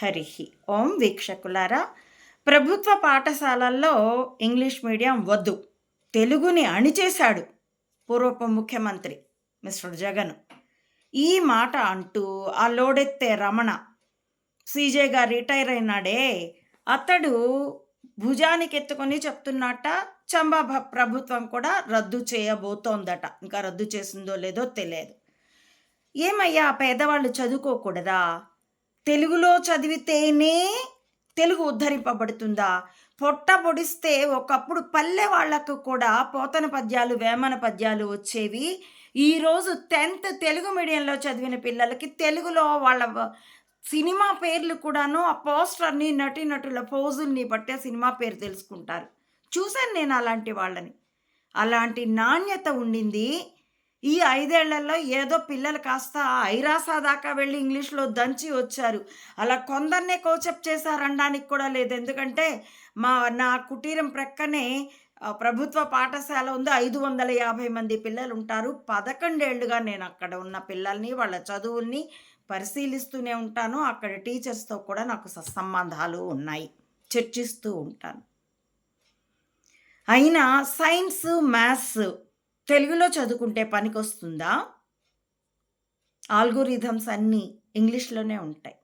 హరి ఓం వీక్షకులారా ప్రభుత్వ పాఠశాలల్లో English medium వద్దు తెలుగుని అణిచేశాడు పూర్వపు ముఖ్యమంత్రి మిస్టర్ జగన్. ఈ మాట అంటూ ఆ లోడెత్తే రమణ సీజేగా రిటైర్ అయినాడే అతడు భుజానికి ఎత్తుకొని చెప్తున్నట్ట చంబా ప్రభుత్వం కూడా రద్దు చేయబోతోందట. ఇంకా రద్దు చేసిందో లేదో తెలియదు. ఏమయ్యా పేదవాళ్ళు చదువుకోకూడదా? తెలుగులో చదివితేనే తెలుగు ఉద్ధరింపబడుతుందా? పొట్ట పొడిస్తే ఒకప్పుడు పల్లె వాళ్ళకు కూడా పోతన పద్యాలు వేమన పద్యాలు వచ్చేవి. ఈరోజు టెన్త్ తెలుగు మీడియంలో చదివిన పిల్లలకి తెలుగులో వాళ్ళ సినిమా పేర్లు కూడాను ఆ పోస్టర్ని నటీనటుల పోజుల్ని బట్టే సినిమా పేరు తెలుసుకుంటారు. చూశాను నేను అలాంటి వాళ్ళని. అలాంటి నాణ్యత ఉండింది. ఈ ఐదేళ్ళలో ఏదో పిల్లలు కాస్త ఐరాసా దాకా వెళ్ళి ఇంగ్లీష్లో దంచి వచ్చారు. అలా కొందరినే కోచప్ చేశారనడానికి కూడా లేదు. ఎందుకంటే మా నా కుటీరం ప్రక్కనే ప్రభుత్వ పాఠశాల ఉంది. ఐదు వందల యాభై మంది పిల్లలు ఉంటారు పదకొండేళ్ళుగా నేను అక్కడ ఉన్న పిల్లల్ని వాళ్ళ చదువుల్ని పరిశీలిస్తూనే ఉంటాను. అక్కడ టీచర్స్తో కూడా నాకు సత్సంబంధాలు ఉన్నాయి. చర్చిస్తూ ఉంటాను. అయినా సైన్స్ మ్యాథ్స్ తెలుగులో చదువుకుంటే పనికొస్తుందా? ఆల్గోరిథమ్స్ అన్నీ ఇంగ్లీష్లోనే ఉంటాయి.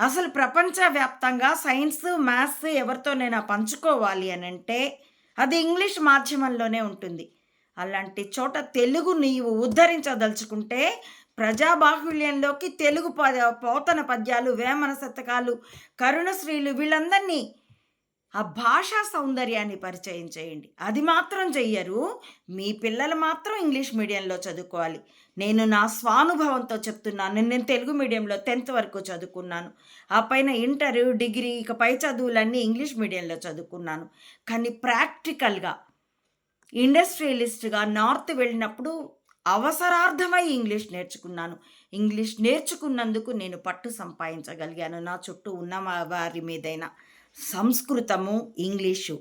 అసలు ప్రపంచవ్యాప్తంగా సైన్స్ మ్యాథ్స్ ఎవరితోనైనా పంచుకోవాలి అని అంటే అది ఇంగ్లీష్ మాధ్యమంలోనే ఉంటుంది. అలాంటి చోట తెలుగు నీవు ఉద్ధరించదలుచుకుంటే ప్రజాబాహుళ్యంలోకి తెలుగు పద పోతన పద్యాలు వేమన శతకాలు కరుణశ్రీలు వీళ్ళందరినీ ఆ భాషా సౌందర్యాన్ని పరిచయం చేయండి. అది మాత్రం చెయ్యరు. మీ పిల్లలు మాత్రం ఇంగ్లీష్ మీడియంలో చదువుకోవాలి. నేను నా స్వానుభవంతో చెప్తున్నాను. నేను తెలుగు మీడియంలో టెన్త్ వరకు చదువుకున్నాను. ఆ పైన ఇంటర్ డిగ్రీ ఇక పై చదువులన్నీ ఇంగ్లీష్ మీడియంలో చదువుకున్నాను. కానీ ప్రాక్టికల్గా ఇండస్ట్రియలిస్ట్గా నార్త్ వెళ్ళినప్పుడు అవసరార్థమై ఇంగ్లీష్ నేర్చుకున్నాను. ఇంగ్లీష్ నేర్చుకున్నందుకు నేను పట్టు సంపాదించగలిగాను. నా చుట్టూ ఉన్న వారి మీదైనా. సంస్కృతము ఇంగ్లీషు.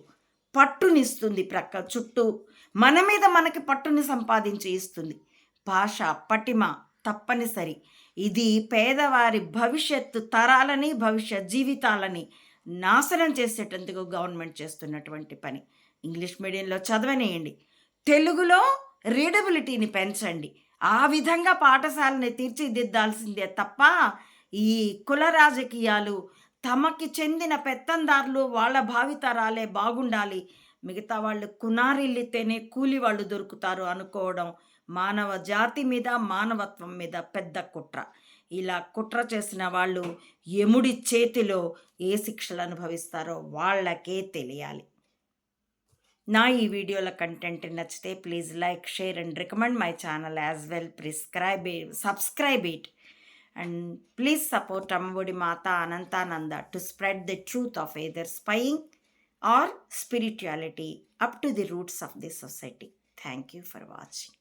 పట్టునిస్తుంది ప్రక్క చుట్టూ. మన మీద మనకి పట్టుని సంపాదించి ఇస్తుంది. భాష పటిమ తప్పనిసరి. ఇది పేదవారి భవిష్యత్తు తరాలని భవిష్యత్ జీవితాలని నాశనం చేసేటందుకు గవర్నమెంట్ చేస్తున్నటువంటి పని. ఇంగ్లీష్ మీడియంలో చదవనేయండి. తెలుగులో రీడబిలిటీని పెంచండి. ఆ విధంగా పాఠశాలని తీర్చిదిద్దాల్సిందే తప్ప ఈ కుల రాజకీయాలు తమకి చెందిన పెత్తందారులు వాళ్ళ భావితరాలే బాగుండాలి. మిగతా వాళ్ళు కునారిల్లితేనే కూలి వాళ్ళు దొరుకుతారు అనుకోవడం మానవ జాతి మీద మానవత్వం మీద పెద్ద కుట్ర. ఇలా కుట్ర చేసిన వాళ్ళు యముడి చేతిలో ఏ శిక్షలు అనుభవిస్తారో వాళ్ళకే తెలియాలి. నా ఈ వీడియోల కంటెంట్ నచ్చితే please like share and recommend my channel as well. Prescribe subscribe it. And please support Amavodi Mata Anantananda to spread the truth of either spying or spirituality up to the roots of the society. Thank you for watching.